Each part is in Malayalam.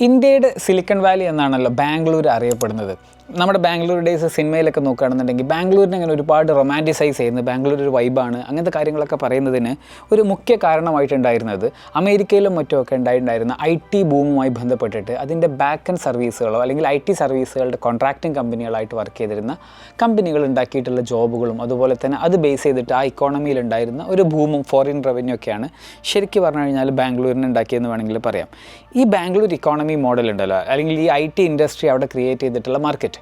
ഇന്ത്യയുടെ സിലിക്കൺ വാലി എന്നാണല്ലോ ബാംഗ്ലൂർ അറിയപ്പെടുന്നത്. നമ്മുടെ ബാംഗ്ലൂർ ഡേയ്സ് സിനിമയിലൊക്കെ നോക്കുകയാണെന്നുണ്ടെങ്കിൽ ബാംഗ്ലൂരിനെ അങ്ങനെ ഒരുപാട് റൊമാന്റിസൈസ് ചെയ്യുന്നത് ബാംഗ്ലൂർ ഒരു വൈബാണ്. അങ്ങനത്തെ കാര്യങ്ങളൊക്കെ പറയുന്നതിന് ഒരു മുഖ്യ കാരണമായിട്ടുണ്ടായിരുന്നത് അമേരിക്കയിലും മറ്റുമൊക്കെ ഉണ്ടായിട്ടുണ്ടായിരുന്ന ഐ ടി ബൂമുമായി ബന്ധപ്പെട്ടിട്ട് അതിന്റെ ബാക്ക് ആൻഡ് സർവീസുകളോ അല്ലെങ്കിൽ ഐ ടി സർവീസുകളുടെ കോൺട്രാക്റ്റിംഗ് കമ്പനികളായിട്ട് വർക്ക് ചെയ്തിരുന്ന കമ്പനികൾ ഉണ്ടാക്കിയിട്ടുള്ള ജോബുകളും അതുപോലെ തന്നെ അത് ബേസ് ചെയ്തിട്ട് ആ ഇക്കോണമിയിൽ ഉണ്ടായിരുന്ന ഒരു ഭൂമും ഫോറിൻ റവന്യൂ ഒക്കെയാണ് ശരിക്കും പറഞ്ഞു കഴിഞ്ഞാൽ ബാംഗ്ലൂരിന് ഉണ്ടാക്കിയെന്ന് വേണമെങ്കിൽ പറയാം. ഈ ബാംഗ്ലൂർ ഇക്കോണമി മോഡൽ ഉണ്ടല്ലോ. അല്ലെങ്കിൽ ഈ ഐ ടി ഇൻഡസ്ട്രി അവിടെ ക്രിയേറ്റ് ചെയ്തിട്ടുള്ള മാർക്കറ്റ്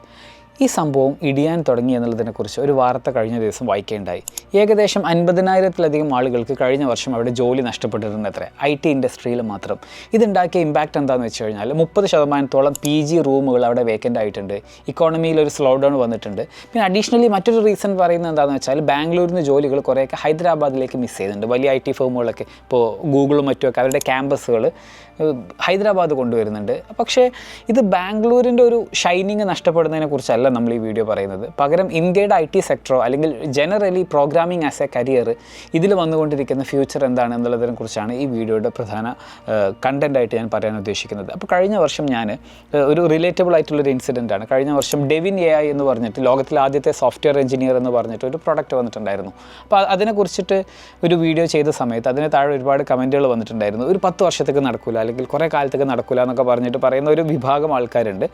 ഈ സംഭവം ഇടിയാൻ തുടങ്ങി എന്നുള്ളതിനെക്കുറിച്ച് ഒരു വാർത്ത കഴിഞ്ഞ ദിവസം വായിക്കേണ്ടായി. ഏകദേശം അൻപതിനായിരത്തിലധികം ആളുകൾക്ക് കഴിഞ്ഞ വർഷം അവിടെ ജോലി നഷ്ടപ്പെട്ടിട്ടുണ്ട് അത്ര ഐ ടി ഇൻഡസ്ട്രിയിൽ മാത്രം. ഇതുണ്ടാക്കിയ ഇമ്പാക്റ്റ് എന്താണെന്ന് വെച്ച് കഴിഞ്ഞാൽ മുപ്പത് ശതമാനത്തോളം പി ജി റൂമുകൾ അവിടെ വേക്കന്റ് ആയിട്ടുണ്ട്. ഇക്കോണമിയിൽ ഒരു സ്ലോ ഡൗൺ വന്നിട്ടുണ്ട്. പിന്നെ അഡീഷണലി മറ്റൊരു റീസൺ പറയുന്നത് എന്താണെന്ന് വെച്ചാൽ ബാംഗ്ലൂരിൽ നിന്ന് ജോലികൾ കുറേയൊക്കെ ഹൈദരാബാദിലേക്ക് മിസ് ചെയ്യുന്നുണ്ട് വലിയ ഐ ടി ഫേമുകളൊക്കെ ഇപ്പോൾ ഗൂഗിളും മറ്റുമൊക്കെ അവരുടെ ക്യാമ്പസുകൾ ഹൈദരാബാദ് കൊണ്ടുവരുന്നുണ്ട്. പക്ഷേ ഇത് ബാംഗ്ലൂരിന്റെ ഒരു ഷൈനിങ് നഷ്ടപ്പെടുന്നതിനെ കുറിച്ചല്ല നമ്മൾ ഈ വീഡിയോ പറയുന്നത്. പകരം ഇന്ത്യയുടെ ഐ ടി സെക്ടറോ അല്ലെങ്കിൽ generally programming as a career ഇതിൽ വന്നുകൊണ്ടിരിക്കുന്ന ഫ്യൂച്ചർ എന്താണ് എന്നുള്ളതിനെ കുറിച്ചാണ് ഈ വീഡിയോയുടെ പ്രധാന കണ്ടന്റ് ആയിട്ട് ഞാൻ പറയാൻ ഉദ്ദേശിക്കുന്നത്. അപ്പോൾ കഴിഞ്ഞ വർഷം ഞാൻ ഒരു റിലേറ്റബിൾ ആയിട്ടുള്ളൊരു ഇൻസിഡന്റ് ആണ്. കഴിഞ്ഞ വർഷം ഡെവിൻ എ ഐ എന്ന് പറഞ്ഞിട്ട് ലോകത്തിലെ ആദ്യത്തെ സോഫ്റ്റ്വെയർ എഞ്ചിനീയർ എന്ന് പറഞ്ഞിട്ട് ഒരു പ്രൊഡക്റ്റ് വന്നിട്ടുണ്ടായിരുന്നു. അപ്പോൾ അതിനെക്കുറിച്ചിട്ട് ഒരു വീഡിയോ ചെയ്ത സമയത്ത് അതിന് താഴെ ഒരുപാട് കമന്റുകൾ വന്നിട്ടുണ്ടായിരുന്നു. ഒരു പത്ത് വർഷത്തേക്ക് നടക്കില്ല അല്ലെങ്കിൽ കുറേ കാലത്തേക്ക് നടക്കില്ല എന്നൊക്കെ പറഞ്ഞിട്ട് പറയുന്ന ഒരു വിഭാഗം ആൾക്കാരുണ്ട്.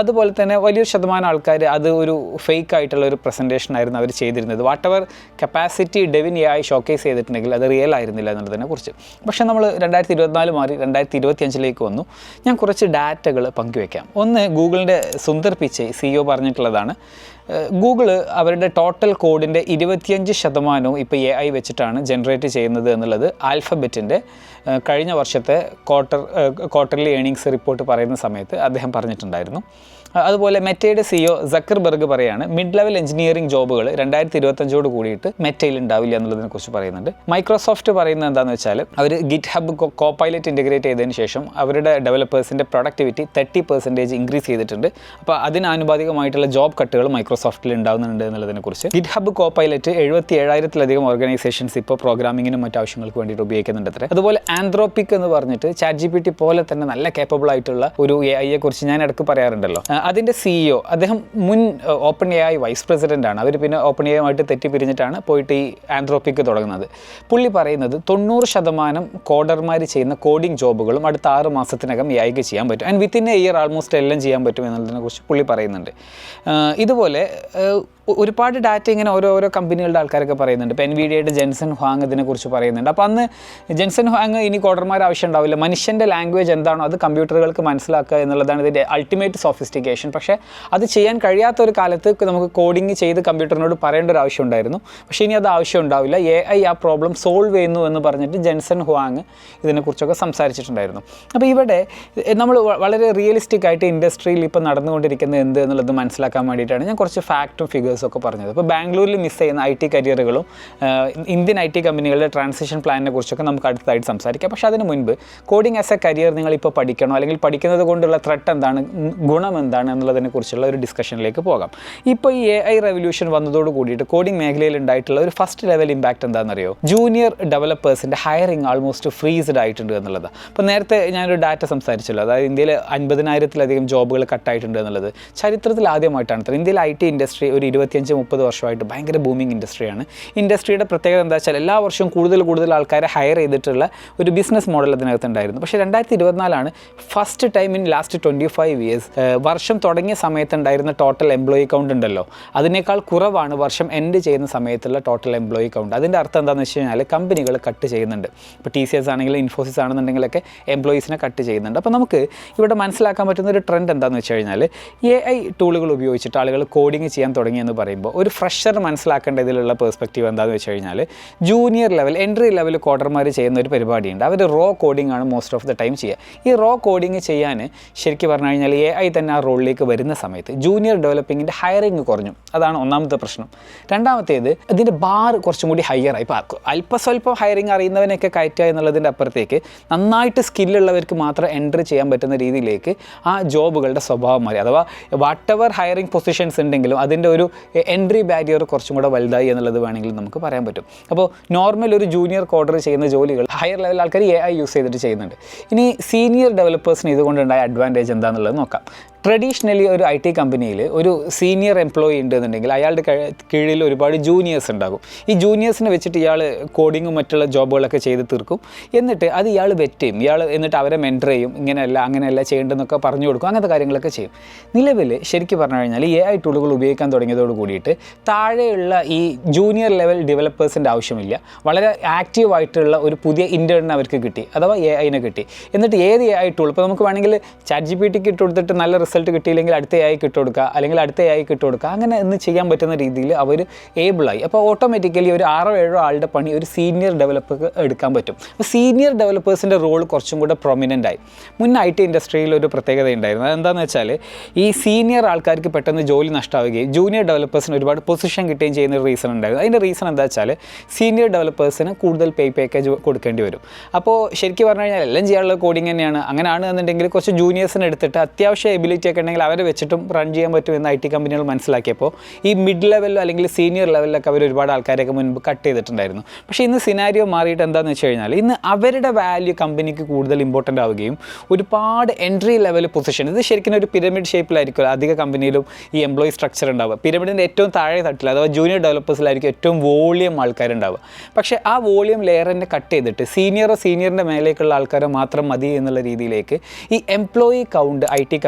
അതുപോലെ തന്നെ വലിയൊരു ശതമാനം ആൾക്കാർ അത് ഒരു ഫേക്ക് ആയിട്ടുള്ള ഒരു പ്രസന്റേഷൻ ആയിരുന്നു അവർ ചെയ്തിരുന്നത്. വാട്ട് എവർ കപ്പാസിറ്റി ഡെവിൻ ആയി ഷോക്കേസ് ചെയ്തിട്ടുണ്ടെങ്കിൽ അത് റിയൽ ആയിരുന്നില്ല എന്നുള്ളതിനെ കുറിച്ച്. പക്ഷേ നമ്മൾ രണ്ടായിരത്തി ഇരുപത്തിനാല് മാറി രണ്ടായിരത്തി ഇരുപത്തി അഞ്ചിലേക്ക് വന്നു. ഞാൻ കുറച്ച് ഡാറ്റകൾ പങ്കുവെക്കാം. ഒന്ന് ഗൂഗിളിന്റെ സുന്ദർ പിച്ചൈ സിഇഒ പറഞ്ഞിട്ടുള്ളതാണ്. ഗൂഗിൾ അവരുടെ ടോട്ടൽ കോഡിന്റെ ഇരുപത്തിയഞ്ച് ശതമാനവും ഇപ്പോൾ എ ഐ വെച്ചിട്ടാണ് ജനറേറ്റ് ചെയ്യുന്നത് എന്നുള്ളത് ആൽഫബറ്റിന്റെ കഴിഞ്ഞ വർഷത്തെ ക്വാർട്ടർ ക്വാർട്ടർലി ഏണിങ്സ് റിപ്പോർട്ട് പറയുന്ന സമയത്ത് അദ്ദേഹം പറഞ്ഞിട്ടുണ്ടായിരുന്നു. അതുപോലെ മെറ്റയുടെ സിഇഒ സക്കർബർഗ് പറയാണ് മിഡ് ലെവൽ എഞ്ചിനീയറിംഗ് ജോബുകൾ രണ്ടായിരത്തി ഇരുപത്തഞ്ചോട് കൂടിയിട്ട് മെറ്റയിൽ ഉണ്ടാവില്ല എന്നുള്ളതിനെ കുറിച്ച് പറയുന്നുണ്ട്. മൈക്രോസോഫ്റ്റ് പറയുന്നത് എന്താണെന്ന് വെച്ചാൽ അവർ GitHub Copilot integrate ചെയ്തതിന് ശേഷം അവരുടെ ഡെവലപ്പേഴ്സിന്റെ പ്രൊഡക്ടിവിറ്റി തേർട്ടി പെർസെന്റേജ് ഇൻക്രീസ് ചെയ്തിട്ടുണ്ട്. അപ്പോൾ അതിനനുപാതികമായിട്ടുള്ള ജോബ് കട്ടുകൾ മൈക്രോസോഫ്റ്റിൽ ഉണ്ടാകുന്നുണ്ട് എന്നുള്ളതിനെ കുറിച്ച്. ഗിറ്റ് ഹബ് കോ പൈലറ്റ് എഴുപത്തി ഏഴായിരത്തിലധികം ഓർഗനൈസേഷൻസ് ഇപ്പോൾ പ്രോഗ്രാമിങ്ങിനും മറ്റു ആവശ്യങ്ങൾക്ക് വേണ്ടിയിട്ട് ഉപയോഗിക്കുന്നുണ്ട് അത്ര. അതുപോലെ ആന്ത്രോപിക് എന്ന് പറഞ്ഞിട്ട് ചാറ്റ് ജി പി ടി പോലെ തന്നെ നല്ല കേപ്പബിൾ ആയിട്ടുള്ള ഒരു എ ഐയെ കുറിച്ച് ഞാൻ ഇടയ്ക്ക് പറയാറുണ്ടല്ലോ. അതിന്റെ സിഇഒ അദ്ദേഹം മുൻ Open A I vice president ആണ്. അവർ പിന്നെ ഓപ്പൺ എ ആയിട്ട് തെറ്റിപ്പിരിഞ്ഞിട്ടാണ് പോയിട്ട് ഈ ആന്ത്രോപ്പിക്ക് തുടങ്ങുന്നത്. പുള്ളി പറയുന്നത് തൊണ്ണൂറ് ശതമാനം കോഡർമാർ ചെയ്യുന്ന കോഡിംഗ് ജോബുകളും അടുത്ത ആറ് മാസത്തിനകം എ ഐക്ക് ചെയ്യാൻ പറ്റും. And within a year almost എല്ലാം ചെയ്യാൻ പറ്റും എന്നുള്ളതിനെ കുറിച്ച് പുള്ളി പറയുന്നുണ്ട്. ഇതുപോലെ ഒരുപാട് ഡാറ്റ ഇങ്ങനെ ഓരോ ഓരോ കമ്പനികളുടെ ആൾക്കാരൊക്കെ പറയുന്നുണ്ട്. ഇപ്പോൾ എൻ വി ഡിയുടെ ജെൻസൺ ഹ്വാങ് ഇതിനെക്കുറിച്ച് പറയുന്നുണ്ട്. അപ്പോൾ അന്ന് ജെൻസൺ ഹ്വാങ് ഇനി കോഡർമാർ ആവശ്യം ഉണ്ടാവില്ല. മനുഷ്യന്റെ ലാംഗ്വേജ് എന്താണോ അത് കമ്പ്യൂട്ടറുകൾക്ക് മനസ്സിലാക്കുക എന്നുള്ളതാണ് ഇതിന്റെ അൾട്ടിമേറ്റ് സോഫിസ്റ്റിക്കേഷൻ പക്ഷേ അത് ചെയ്യാൻ കഴിയാത്ത ഒരു കാലത്ത് നമുക്ക് കോഡിങ് ചെയ്ത് കമ്പ്യൂട്ടറിനോട് പറയേണ്ട ഒരു ആവശ്യം ഉണ്ടായിരുന്നു. പക്ഷേ ഇനി അത് ആവശ്യം ഉണ്ടാവില്ല. എ ഐ ആ പ്രോബ്ലം സോൾവ് ചെയ്യുന്നു എന്ന് പറഞ്ഞിട്ട് ജെൻസൺ ഹ്വാങ് ഇതിനെക്കുറിച്ചൊക്കെ സംസാരിച്ചിട്ടുണ്ടായിരുന്നു. അപ്പോൾ ഇവിടെ നമ്മൾ വളരെ റിയലിസ്റ്റിക് ആയിട്ട് ഇൻഡസ്ട്രിയിൽ ഇപ്പോൾ നടന്നുകൊണ്ടിരിക്കുന്നത് എന്ത് എന്നുള്ളത് മനസ്സിലാക്കാൻ വേണ്ടിയിട്ടാണ് ഞാൻ കുറച്ച് ഫാക്റ്റും ഫിഗേഴ്സും ഒക്കെ പറഞ്ഞത്. ഇപ്പോൾ ബാംഗ്ലൂരിൽ മിസ് ചെയ്യുന്ന ഐ ടി കരിയറുകളും ഇന്ത്യൻ ഐ ടി കമ്പനികളുടെ ട്രാൻസിഷൻ പ്ലാനിനെ കുറിച്ചൊക്കെ നമുക്ക് അടുത്തതായിട്ട് സംസാരിക്കാം. പക്ഷേ അതിന് മുൻപ് കോഡിംഗ് ആസ് എ കരിയർ നിങ്ങൾ ഇപ്പോൾ പഠിക്കണോ? അല്ലെങ്കിൽ പഠിക്കുന്നത് കൊണ്ടുള്ള ത്രെട്ട് എന്താണ്? ഗുണം എന്താണ്? എന്നുള്ളതിനെ കുറിച്ചുള്ള ഒരു ഡിസ്കഷനിലേക്ക് പോകാം. ഇപ്പോൾ ഈ എ ഐ റെവല്യൂഷൻ വന്നതോട് കൂടിയിട്ട് കോഡിംഗ് മേഖലയിൽ ഉണ്ടായിട്ടുള്ള ഒരു ഫസ്റ്റ് ലെവൽ ഇമ്പാക്റ്റ് എന്താണെന്നറിയോ? ജൂനിയർ ഡെവലപ്പേഴ്സിന്റെ ഹയറിംഗ് ആൾമോസ്റ്റ് ഫ്രീസ്ഡ് ആയിട്ടുണ്ട് എന്നുള്ളത്. അപ്പോൾ നേരത്തെ ഞാനൊരു ഡാറ്റ സംസാരിച്ചല്ലോ. അതായത് ഇന്ത്യയിൽ അൻപതിനായിരത്തിലധികം ജോബുകൾ കട്ടായിട്ടുണ്ട് എന്നുള്ളത്. ചരിത്രത്തിൽ ആദ്യമായിട്ടാണ്. ഇന്ത്യയിൽ ഐ ടി ഇൻഡസ്ട്രി ഒരു ഇരുപത്തിയഞ്ച് മുപ്പത് വർഷമായിട്ട് ഭയങ്കര ബൂമിങ് ഇൻഡസ്ട്രിയാണ് ഇൻഡസ്ട്രിയുടെ പ്രത്യേകത എന്താ വെച്ചാൽ എല്ലാ വർഷവും കൂടുതൽ കൂടുതൽ ആൾക്കാരെ ഹയർ ചെയ്തിട്ടുള്ള ഒരു ബിസിനസ് മോഡൽ അതിനകത്ത് ഉണ്ടായിരുന്നു പക്ഷേ രണ്ടായിരത്തി ഇരുപത്തിനാലാണ് first time in last twenty five years വർഷം തുടങ്ങിയ സമയത്ത് ഉണ്ടായിരുന്ന ടോട്ടൽ എംപ്ലോയി കൗണ്ട് ഉണ്ടല്ലോ. അതിനേക്കാൾ കുറവാണ് വർഷം എൻഡ് ചെയ്യുന്ന സമയത്തുള്ള ടോട്ടൽ എംപ്ലോയി കൗണ്ട് അതിന്റെ അർത്ഥം എന്താണെന്ന് വെച്ച് കഴിഞ്ഞാൽ കമ്പനികൾ കട്ട് ചെയ്യുന്നുണ്ട്. ഇപ്പോൾ ടി സി എസ് ആണെങ്കിലും ഇൻഫോസിസ് ആണെന്നുണ്ടെങ്കിലൊക്കെ എംപ്ലോയീസിനെ കട്ട് ചെയ്യുന്നുണ്ട്. അപ്പോൾ നമുക്ക് ഇവിടെ മനസ്സിലാക്കാൻ പറ്റുന്ന ഒരു ട്രെൻഡ് എന്താണെന്ന് വെച്ച് കഴിഞ്ഞാൽ എ ഐ ടൂളുകൾ ഉപയോഗിച്ചിട്ട് ആളുകൾ കോഡിങ് ചെയ്യാൻ തുടങ്ങി എന്ന് പറയുമ്പോൾ ഒരു ഫ്രഷർ മനസ്സിലാക്കേണ്ട ഇതിലുള്ള പെർസ്പെക്റ്റീവ് എന്താണെന്ന് വെച്ച് കഴിഞ്ഞാൽ ജൂനിയർ ലെവൽ എൻട്രി ലെവൽ കോഡർമാർ ചെയ്യുന്ന ഒരു പരിപാടിയുണ്ട്. അവർ റോ കോഡിംഗ് ആണ് മോസ്റ്റ് ഓഫ് ദ ടൈം ചെയ്യുക. ഈ റോ കോഡിംഗ് ചെയ്യാൻ ശരിക്കും പറഞ്ഞു കഴിഞ്ഞാൽ എ ഐ തന്നെ ആ റോളിലേക്ക് വരുന്ന സമയത്ത് ജൂനിയർ ഡെവലപ്പിങ്ങിന്റെ ഹയറിങ് കുറഞ്ഞു. അതാണ് ഒന്നാമത്തെ പ്രശ്നം. രണ്ടാമത്തേത് ഇതിന്റെ ബാർ കുറച്ചും കൂടി ഹയർ ആയി. ഇപ്പോൾ അല്പസ്വല്പം ഹയറിങ് അറിയുന്നവനൊക്കെ കയറ്റുക എന്നുള്ളതിന്റെ അപ്പുറത്തേക്ക് നന്നായിട്ട് സ്കില്ലുള്ളവർക്ക് മാത്രം എൻട്രി ചെയ്യാൻ പറ്റുന്ന രീതിയിലേക്ക് ആ ജോബുകളുടെ സ്വഭാവം മാറി. അഥവാ വാട്ട് എവർ ഹയറിംഗ് പൊസിഷൻസ് ഉണ്ടെങ്കിലും അതിന്റെ ഒരു എൻട്രി ബാരിയർ കുറച്ചും കൂടെ വലുതായി എന്നുള്ളത് വേണമെങ്കിൽ നമുക്ക് പറയാൻ പറ്റും. അപ്പോൾ നോർമൽ ഒരു ജൂനിയർ കോഡർ ചെയ്യുന്ന ജോലികൾ ഹയർ ലെവൽ ആൾക്കാർ എ ഐ യൂസ് ചെയ്തിട്ട് ചെയ്യുന്നുണ്ട്. ഇനി സീനിയർ ഡെവലപ്പേഴ്സിന് ഇതുകൊണ്ടുണ്ടായ അഡ്വാന്റേജ് എന്താണെന്നുള്ളത് നോക്കാം. ട്രഡീഷണലി ഒരു ഐ ടി കമ്പനിയിൽ ഒരു സീനിയർ എംപ്ലോയി ഉണ്ടെന്നുണ്ടെങ്കിൽ അയാളുടെ കീഴിൽ ഒരുപാട് ജൂനിയേഴ്സ് ഉണ്ടാകും. ഈ ജൂനിയേഴ്സിനെ വെച്ചിട്ട് ഇയാൾ കോഡിങ്ങും മറ്റുള്ള ജോബുകളൊക്കെ ചെയ്ത് തീർക്കും. എന്നിട്ട് അത് ഇയാൾ വെറ്റ്. ചെയ്യും ഇയാൾ എന്നിട്ട് അവരെ മെന്റർ ചെയ്യും. ഇങ്ങനെയല്ല അങ്ങനെയല്ല ചെയ്യേണ്ടതെന്നൊക്കെ പറഞ്ഞു കൊടുക്കും. അങ്ങനത്തെ കാര്യങ്ങളൊക്കെ ചെയ്യും. നിലവിൽ ശരിക്കും പറഞ്ഞു കഴിഞ്ഞാൽ എ ഐ ടൂളുകൾ ഉപയോഗിക്കാൻ തുടങ്ങിയതോട് കൂടിയിട്ട് താഴെയുള്ള ഈ ജൂനിയർ ലെവൽ ഡെവലപ്പേഴ്സിന്റെ ആവശ്യമില്ല. വളരെ ആക്റ്റീവ് ആയിട്ടുള്ള ഒരു പുതിയ ഇന്റേണിന് അവർക്ക് കിട്ടി. അഥവാ എ ഐനെ കിട്ടി. എന്നിട്ട് ഏത് എ ഐ ടൂൾ ഇപ്പോൾ നമുക്ക് വേണമെങ്കിൽ ചാറ്റ് ജി പി ടിക്ക് ഇട്ട് കൊടുത്തിട്ട് നല്ല റിസൾട്ട് കിട്ടിയില്ലെങ്കിൽ അടുത്ത ആയി കിട്ടുകൊടുക്കുക കൊടുക്കുക അല്ലെങ്കിൽ അടുത്ത ആയി കിട്ടുകൊടുക്കുക കൊടുക്കുക അങ്ങനെ ഒന്ന് ചെയ്യാൻ പറ്റുന്ന രീതിയിൽ അവർ ഏബിളായി അപ്പോൾ ഓട്ടോമാറ്റിക്കലി ഒരു ആറോ ഏഴോ ആളുടെ പണി ഒരു സീനിയർ ഡെവലപ്പർക്ക് എടുക്കാൻ പറ്റും. അപ്പോൾ സീനിയർ ഡെവലപ്പേഴ്സിന്റെ റോൾ കുറച്ചും കൂടെ പ്രൊമിനന്റ് ആയി. മുൻ ഐ ടി ഇൻഡസ്ട്രിയിൽ ഒരു പ്രത്യേകത ഉണ്ടായിരുന്നു. അതെന്താണെന്ന് വെച്ചാൽ ഈ സീനിയർ ആൾക്കാർക്ക് പെട്ടെന്ന് ജോലി നഷ്ടമാവുകയും ജൂനിയർ ഡെവലപ്പേഴ്സിന് ഒരുപാട് പൊസിഷൻ കിട്ടുകയും ചെയ്യുന്ന ഒരു റീസൺ ഉണ്ടായിരുന്നു. അതിന്റെ റീസൺ എന്താ വെച്ചാൽ സീനിയർ ഡെവലപ്പേഴ്സിന് കൂടുതൽ പേ പാക്കേജ് കൊടുക്കേണ്ടി വരും. അപ്പോൾ ശരിക്കും പറഞ്ഞു കഴിഞ്ഞാൽ എല്ലാം ചെയ്യാനുള്ള കോഡിങ് തന്നെയാണ്. അങ്ങനെയാണ് എന്നുണ്ടെങ്കിൽ കുറച്ച് ജൂനിയേഴ്സിനെ എടുത്തിട്ട് അത്യാവശ്യം എബിലിറ്റി ഒക്കെ ഉണ്ടെങ്കിൽ അവരെ വെച്ചിട്ടും റൺ ചെയ്യാൻ പറ്റും എന്ന് ഐ ടി കമ്പനികൾ മനസ്സിലാക്കിയപ്പോൾ ഈ മിഡ് ലെവലിലോ അല്ലെങ്കിൽ സീനിയർ ലെവലിലൊക്കെ അവർ ഒരുപാട് ആൾക്കാരെയൊക്കെ മുൻപ് കട്ട് ചെയ്തിട്ടുണ്ടായിരുന്നു. പക്ഷേ ഇന്ന് സിനാരിയോ മാറിയിട്ട് എന്താണെന്ന് വെച്ച് കഴിഞ്ഞാൽ ഇന്ന് അവരുടെ വാല്യൂ കമ്പനിക്ക് കൂടുതൽ ഇമ്പോർട്ടന്റ് ആവുകയും ഒരുപാട് എൻട്രി ലെവൽ പൊസിഷൻ ഇത് ശരിക്കും ഒരു പിരമിഡ് ഷേപ്പിലായിരിക്കും അധിക കമ്പനിയിലും ഈ എംപ്ലോയി സ്ട്രക്ചർ ഉണ്ടാവുക. പിരമിഡിന്റെ ഏറ്റവും താഴെ തട്ടിൽ അഥവാ ജൂനിയർ ഡെവലപ്പേഴ്സിലായിരിക്കും ഏറ്റവും വോളിയം ആൾക്കാരുണ്ടാവുക. പക്ഷേ ആ വോളിയം ലെയറിനെ കട്ട് ചെയ്തിട്ട് സീനിയറോ സീനിയറിന്റെ മേലേക്കുള്ള ആൾക്കാരോ മാത്രം മതി എന്നുള്ള രീതിയിലേക്ക് ഈ എംപ്ലോയി കൗണ്ട് ഐ ടി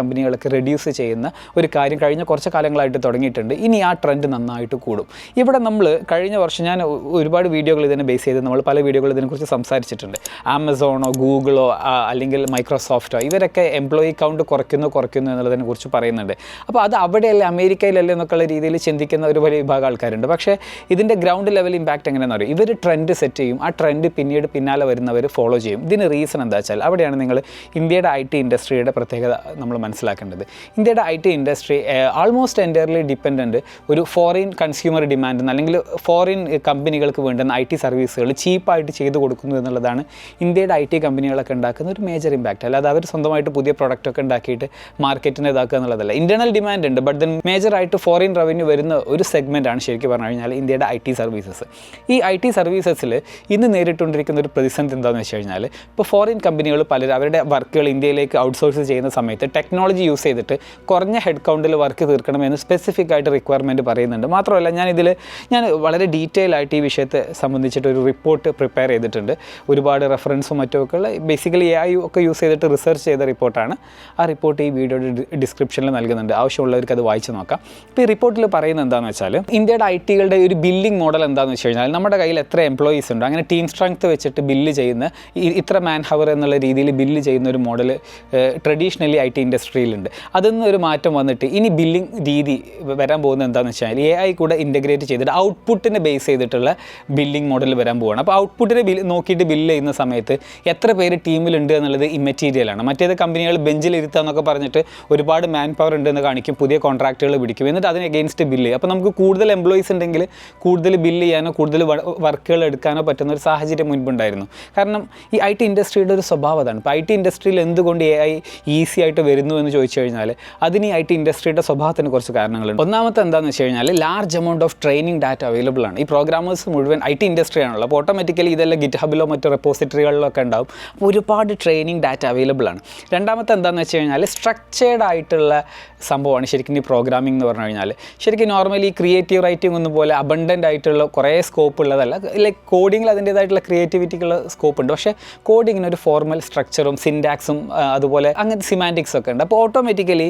കമ്പനികളൊക്കെ റെഡ്യൂസ് ചെയ്യുന്ന ഒരു കാര്യം കഴിഞ്ഞ കുറച്ച് കാലങ്ങളായിട്ട് തുടങ്ങിയിട്ടുണ്ട്. ഇനി ആ ട്രെൻഡ് നന്നായിട്ട് കൂടും. ഇവിടെ നമ്മൾ കഴിഞ്ഞ വർഷം ഞാൻ ഒരുപാട് വീഡിയോകൾ ഇതിനെ ബേസ് ചെയ്ത് നമ്മൾ പല വീഡിയോകൾ ഇതിനെക്കുറിച്ച് സംസാരിച്ചിട്ടുണ്ട്. ആമസോണോ ഗൂഗിളോ അല്ലെങ്കിൽ മൈക്രോസോഫ്റ്റോ ഇവരൊക്കെ എംപ്ലോയി കൗണ്ട് കുറയ്ക്കുന്നു കുറയ്ക്കുന്നു എന്നുള്ളതിനെ കുറിച്ച് പറയുന്നുണ്ട്. അപ്പോൾ അത് അവിടെയല്ലേ അമേരിക്കയിലല്ലേ എന്നൊക്കെയുള്ള രീതിയിൽ ചിന്തിക്കുന്ന ഒരു വലിയ വിഭാഗം ആൾക്കാരുണ്ട്. പക്ഷേ ഇതിന്റെ ഗ്രൗണ്ട് ലെവൽ ഇമ്പാക്റ്റ് എങ്ങനെയാണെന്ന് പറയും ഇവർ ട്രെൻഡ് സെറ്റ് ചെയ്യും ആ ട്രെൻഡ് പിന്നീട് പിന്നാലെ വരുന്നവർ ഫോളോ ചെയ്യും. ഇതിന് റീസൺ എന്താ വെച്ചാൽ അവിടെയാണ് നിങ്ങൾ ഇന്ത്യയുടെ ഐ ടി ഇൻഡസ്ട്രിയുടെ പ്രത്യേകത നമ്മൾ മനസ്സിലാക്കേണ്ടത്. ഇന്ത്യയുടെ I T industry almost entirely dependent ഒരു ഫോറിൻ കൺസ്യൂമർ ഡിമാൻഡ് അല്ലെങ്കിൽ ഫോറിൻ കമ്പനികൾക്ക് വേണ്ടുന്ന ഐ ടി സർവീസുകൾ ചീപ്പായിട്ട് ചെയ്തു കൊടുക്കുന്നു എന്നുള്ളതാണ് ഇന്ത്യയുടെ ഐ ടി കമ്പനികളൊക്കെ ഉണ്ടാക്കുന്ന ഒരു മേജർ ഇമ്പാക്റ്റ് അല്ലാതെ അവർ സ്വന്തമായിട്ട് പുതിയ പ്രൊഡക്റ്റൊക്കെ ഉണ്ടാക്കിയിട്ട് മാർക്കറ്റിനെ ഇതാക്കുക എന്നുള്ളതല്ല. ഇന്റേണൽ ഡിമാൻഡ് ഉണ്ട് ബട്ട് ദെൻ മേജറായിട്ട് ഫോറിൻ റവന്യൂ വരുന്ന ഒരു സെഗ്മെന്റ് ആണ് ശരിക്കും പറഞ്ഞു കഴിഞ്ഞാൽ ഇന്ത്യയുടെ ഐ ടി സർവീസസ് ഈ ഐ ടി സർവീസസിൽ ഇന്ന് നേരിട്ടുകൊണ്ടിരിക്കുന്ന ഒരു പ്രതിസന്ധി എന്താണെന്ന് വെച്ച് കഴിഞ്ഞാൽ ഇപ്പോൾ ഫോറിൻ കമ്പനികൾ പലരും അവരുടെ വർക്കുകൾ ഇന്ത്യയിലേക്ക് ഔട്ട്സോഴ്സ് ചെയ്യുന്ന സമയത്ത് ടെക്നോളജി യൂസ് ചെയ്തിട്ട് കുറഞ്ഞ ഹെഡ് കൗണ്ടിൽ വർക്ക് തീർക്കണമെന്ന് സ്പെസിഫിക് ആയിട്ട് റിക്വയർമെന്റ് പറയുന്നുണ്ട്. മാത്രമല്ല ഞാൻ ഞാൻ വളരെ ഡീറ്റെയിൽ ആയിട്ട് ഈ വിഷയത്തെ സംബന്ധിച്ചിട്ട് ഒരു റിപ്പോർട്ട് പ്രിപ്പയർ ചെയ്തിട്ടുണ്ട്. ഒരുപാട് റെഫറൻസും മറ്റുമൊക്കെ ഉള്ള ബേസിക്കലി എ ഐ ഒക്കെ യൂസ് ചെയ്തിട്ട് റിസർച്ച് ചെയ്ത റിപ്പോർട്ടാണ് ആ റിപ്പോർട്ട് ഈ വീഡിയോയുടെ ഡിസ്ക്രിപ്ഷനിൽ നൽകുന്നുണ്ട്. ആവശ്യമുള്ളവർക്ക് അത് വായിച്ച് നോക്കാം. ഇപ്പോൾ ഈ റിപ്പോർട്ടിൽ പറയുന്നത് എന്താണെന്ന് വെച്ചാൽ ഇന്ത്യയുടെ ഐ ടികളുടെ ഒരു ബില്ലിംഗ് മോഡൽ എന്താണെന്ന് വെച്ച് കഴിഞ്ഞാൽ നമ്മുടെ കയ്യിൽ എത്ര എംപ്ലോയീസ് ഉണ്ട്? അങ്ങനെ ടീം സ്ട്രെങ്ത് വെച്ചിട്ട് ബില്ല് ചെയ്യുന്ന ഇത്ര മാൻ ഹവർ എന്നുള്ള രീതിയിൽ ബില്ല് ചെയ്യുന്ന ഒരു മോഡൽ ട്രഡീഷണലി ഐ ടി ഇൻഡസ്ട്രിയിലുണ്ട് അതിൽ ഒരു മാറ്റം വന്നിട്ട് ഇനി ബില്ലിംഗ് രീതി വരാൻ പോകുന്നത് എന്താണെന്ന് വെച്ചാൽ എ ഐ കൂടെ ഇന്റഗ്രേറ്റ് ചെയ്തിട്ട് ഔട്ട്പുട്ടിനെ ബേസ് ചെയ്തിട്ടുള്ള ബില്ലിംഗ് മോഡൽ വരാൻ പോവാണ്. അപ്പോൾ ഔട്ട്പുട്ടിനെ ബിൽ നോക്കിയിട്ട് ബില്ല് ചെയ്യുന്ന സമയത്ത് എത്ര പേര് ടീമിലുണ്ട് എന്നുള്ളത് ഇമ്മറ്റീരിയലാണ് മറ്റേത് കമ്പനികൾ ബെഞ്ചിൽ ഇരുത്താന്നൊക്കെ പറഞ്ഞിട്ട് ഒരുപാട് മാൻ പവർ ഉണ്ടെന്ന് കാണിക്കും പുതിയ കോൺട്രാക്റ്റുകൾ പിടിക്കും. എന്നിട്ട് അതിന് എഗെയിൻസ്റ്റ് ബില്ല് അപ്പോൾ നമുക്ക് കൂടുതൽ എംപ്ലോയീസ് ഉണ്ടെങ്കിൽ കൂടുതൽ ബില്ല് ചെയ്യാനോ കൂടുതൽ വർക്കുകൾ എടുക്കാനോ പറ്റുന്ന ഒരു സാഹചര്യം മുൻപുണ്ടായിരുന്നു. കാരണം ഈ ഐ ടി ഇൻഡസ്ട്രിയുടെ ഒരു സ്വഭാവം അതാണ്. ഇപ്പോൾ ഐ ടി ഇൻഡസ്ട്രിയിൽ എന്തുകൊണ്ട് എ ഐ ഈസി ആയിട്ട് വരുന്നു എന്ന് ചോദിച്ചു കഴിഞ്ഞാൽ അതിന് ഐ ടി ഇൻഡസ്ട്രിയുടെ സ്വഭാവത്തിന് കുറച്ച് കാരണങ്ങളുണ്ട്. ഒന്നാമത്തെ എന്താണെന്ന് വെച്ച് കഴിഞ്ഞാൽ large amount of training data available ആണ്. ഈ പ്രോഗ്രാമേഴ്സ് മുഴുവൻ ഐ ടി ഇൻഡസ്ട്രി ആണല്ലോ അപ്പോൾ ഓട്ടോമാറ്റിക്കലി ഇതെല്ലാം ഗിറ്റ് ഹബിലോ മറ്റോ റെപ്പോസിറ്ററികളിലോ ഒക്കെ ഉണ്ടാവും. അപ്പോൾ ഒരുപാട് ട്രെയിനിങ് ഡാറ്റ അവൈലബിൾ ആണ്. രണ്ടാമത്തെ എന്താണെന്ന് വെച്ച് കഴിഞ്ഞാൽ സ്ട്രക്ചേർഡ് ആയിട്ടുള്ള സംഭവമാണ് ശരിക്കും ഈ പ്രോഗ്രാമിംഗ് എന്ന് പറഞ്ഞു കഴിഞ്ഞാൽ. ശരിക്കും നോർമലി ക്രിയേറ്റീവ് റൈറ്റിംഗ് ഒന്നും പോലെ അബണ്ടന്റ് ആയിട്ടുള്ള കുറേ സ്കോപ്പ് ഉള്ളതല്ല. ലൈക്ക് കോഡിങ്ങിൽ അതിന്റേതായിട്ടുള്ള ക്രിയേറ്റിവിറ്റിക്കുള്ള സ്കോപ്പ് ഉണ്ട്. പക്ഷേ കോഡിങ്ങിന് ഒരു ഫോർമൽ സ്ട്രക്ചറും സിൻഡാക്സും അതുപോലെ അങ്ങനത്തെ സിമാന്റിക്സ് ഒക്കെ ഉണ്ട്. അപ്പോൾ ഓട്ടോമാറ്റിക്കലി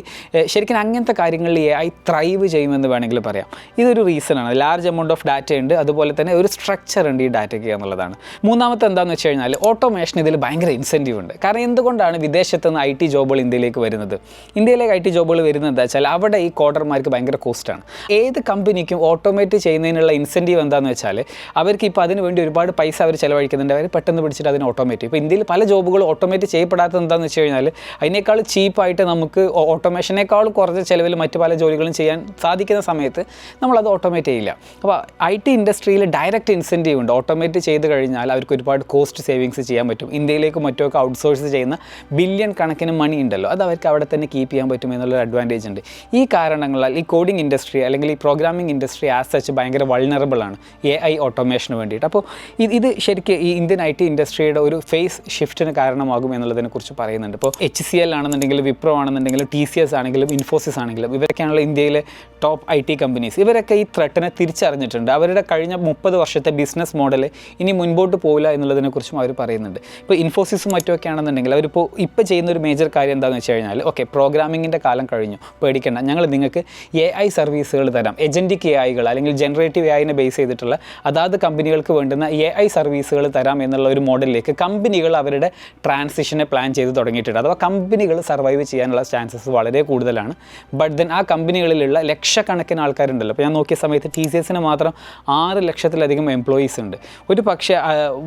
ശരിക്കും അങ്ങനത്തെ കാര്യങ്ങളിൽ എ ഐ ത്രൈവ് ചെയ്യുമെന്ന് വേണമെങ്കിൽ പറയാം. ഇതൊരു റീസണാണ് ലാർജ് എമൗണ്ട് ഓഫ് ഡാറ്റ ഉണ്ട്. അതുപോലെ തന്നെ ഒരു സ്ട്രക്ചർ ഉണ്ട് ഈ ഡാറ്റയ്ക്ക് എന്നുള്ളതാണ്. മൂന്നാമത്തെ എന്താണെന്ന് വെച്ച് കഴിഞ്ഞാൽ ഓട്ടോമേഷൻ ഇതിൽ ഭയങ്കര ഇൻസെന്റീവ് ഉണ്ട്. കാരണം എന്തുകൊണ്ടാണ് വിദേശത്ത് നിന്ന് ഐ ടി ജോബുകൾ ഇന്ത്യയിലേക്ക് വരുന്നത്? ഇന്ത്യയിലേക്ക് ഐ ടി ജോബുകൾ വരുന്നത് എന്താ വെച്ചാൽ അവിടെ ഈ കോഡർമാർക്ക് ഭയങ്കര കോസ്റ്റാണ് ഏത് കമ്പനിക്കും ഓട്ടോമേറ്റ് ചെയ്യുന്നതിനുള്ള ഇൻസെന്റീവ് എന്താണെന്ന് വെച്ചാൽ അവർക്ക് ഇപ്പോൾ അതിന് വേണ്ടി ഒരുപാട് പൈസ അവർ ചിലവഴിക്കുന്നുണ്ട്. അവർ പെട്ടെന്ന് പിടിച്ചിട്ട് അതിന് ഓട്ടോമേറ്റ് ഇപ്പോൾ ഇന്ത്യയിൽ പല ജോബുകളും ഓട്ടോമേറ്റ് ചെയ്യപ്പെടാത്തത് എന്താണെന്ന് വെച്ച് കഴിഞ്ഞാൽ അതിനേക്കാൾ ചീപ്പായിട്ട് നമുക്ക് നമുക്ക് ഓട്ടോമേഷനേക്കാൾ കുറച്ച് ചിലവിൽ മറ്റു പല ജോലികളും ചെയ്യാൻ സാധിക്കുന്ന സമയത്ത് നമ്മളത് ഓട്ടോമേറ്റ് ചെയ്യില്ല. അപ്പോൾ ഐ ടി ഇൻഡസ്ട്രിയിൽ ഡയറക്റ്റ് ഇൻസെന്റീവ് ഉണ്ട്. ഓട്ടോമേറ്റ് ചെയ്ത് കഴിഞ്ഞാൽ അവർക്ക് ഒരുപാട് കോസ്റ്റ് സേവിങ്സ് ചെയ്യാൻ പറ്റും. ഇന്ത്യയിലേക്ക് മറ്റുമൊക്കെ ഔട്ട്സോഴ്സ് ചെയ്യുന്ന ബില്യൺ കണക്കിന് മണി ഉണ്ടല്ലോ. അത് അവർക്ക് അവിടെ തന്നെ കീപ്പ് ചെയ്യാൻ പറ്റും എന്നുള്ളൊരു അഡ്വാന്റേജ് ഉണ്ട്. ഈ കാരണങ്ങളാൽ ഈ കോഡിംഗ് ഇൻഡസ്ട്രി അല്ലെങ്കിൽ ഈ പ്രോഗ്രാമിംഗ് ഇൻഡസ്ട്രി ആസ് സച്ച് ഭയങ്കര വൾണറബിൾ ആണ്. എ ഐ ഓട്ടോമേഷന് വേണ്ടിയിട്ട്. അപ്പോൾ ഇത് ഇത് ശരിക്കും ഈ ഇന്ത്യൻ ഐ ടി ഇൻഡസ്ട്രിയുടെ ഒരു ഫേസ് ഷിഫ്റ്റിന് കാരണമാകും എന്നുള്ളതിനെക്കുറിച്ച് പറയുന്നുണ്ട്. ഇപ്പോൾ എച്ച് സി എൽ ആണെന്നുണ്ടെങ്കിൽ വിപ്രോ ആണെന്നുണ്ടെങ്കിലും ടി സി എസ് ആണെങ്കിലും ഇൻഫോസിസ് ആണെങ്കിലും ഇവരൊക്കെയാണല്ലോ ഇന്ത്യയിലെ ടോപ്പ് ഐ ടി കമ്പനീസ് ഇവരൊക്കെ ഈ ത്രെട്ടിനെ തിരിച്ചറിഞ്ഞിട്ടുണ്ട്. അവരുടെ കഴിഞ്ഞ മുപ്പത് വർഷത്തെ ബിസിനസ് മോഡൽ ഇനി മുൻപോട്ട് പോകില്ല എന്നുള്ളതിനെക്കുറിച്ചും അവർ പറയുന്നുണ്ട്. ഇപ്പോൾ ഇൻഫോസിസും മറ്റുമൊക്കെ ആണെന്നുണ്ടെങ്കിൽ അവരിപ്പോൾ ഇപ്പോൾ ചെയ്യുന്ന ഒരു മേജർ കാര്യം എന്താണെന്ന് വെച്ച് കഴിഞ്ഞാൽ ഓക്കെ പ്രോഗ്രാമിങ്ങിന്റെ കാലം കഴിഞ്ഞു. പേടിക്കേണ്ട. ഞങ്ങൾ നിങ്ങൾക്ക് എ ഐ സർവീസുകൾ തരാം. എജന്റിക് എ ഐകൾ അല്ലെങ്കിൽ ജനറേറ്റീവ് എ ഐനെ ബേസ് ചെയ്തിട്ടുള്ള അതാത് കമ്പനികൾക്ക് വേണ്ടുന്ന എ ഐ സർവീസുകൾ തരാം എന്നുള്ള ഒരു മോഡലിലേക്ക് കമ്പനികൾ അവരുടെ ട്രാൻസിഷനെ പ്ലാൻ ചെയ്ത് തുടങ്ങിയിട്ടുണ്ട്. അഥവാ കമ്പനികൾ സർവൈവ് ചെയ്യാനുള്ള ചാൻസസ് വളരെ കൂടുതലാണ്. ബട്ട് ദെൻ ആ കമ്പനികളിലുള്ള ലക്ഷക്കണക്കിന് ആൾക്കാരുണ്ടല്ലോ. അപ്പോൾ ഞാൻ നോക്കിയ സമയത്ത് ടി സി എസിന് മാത്രം ആറ് ലക്ഷത്തിലധികം എംപ്ലോയീസ് ഉണ്ട്. ഒരു പക്ഷേ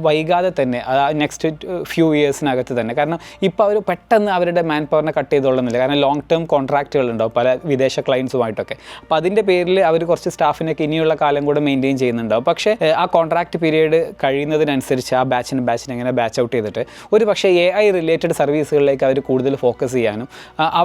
വൈകാതെ തന്നെ നെക്സ്റ്റ് ഫ്യൂ ഇയേഴ്സിനകത്ത് തന്നെ. കാരണം ഇപ്പോൾ അവർ പെട്ടെന്ന് അവരുടെ മാൻ പവറിനെ കട്ട് ചെയ്തോളുന്നില്ല. കാരണം ലോങ് ടേം കോൺട്രാക്റ്റുകൾ ഉണ്ടാവും പല വിദേശ ക്ലയൻസുമായിട്ടൊക്കെ അപ്പോൾ അതിന്റെ പേരിൽ അവർ കുറച്ച് സ്റ്റാഫിനൊക്കെ ഇനിയുള്ള കാലം കൂടെ മെയിന്റെയിൻ ചെയ്യുന്നുണ്ടാവും. പക്ഷേ ആ കോൺട്രാക്ട് പീരീഡ് കഴിയുന്നതിനനുസരിച്ച് ആ ബാച്ചിന് ബാച്ചിന് എങ്ങനെ ബാച്ച് ഔട്ട് ചെയ്തിട്ട് ഒരു പക്ഷേ എ ഐ റിലേറ്റഡ് സർവീസുകളിലേക്ക് അവർ കൂടുതൽ ഫോക്കസ് ചെയ്യാനും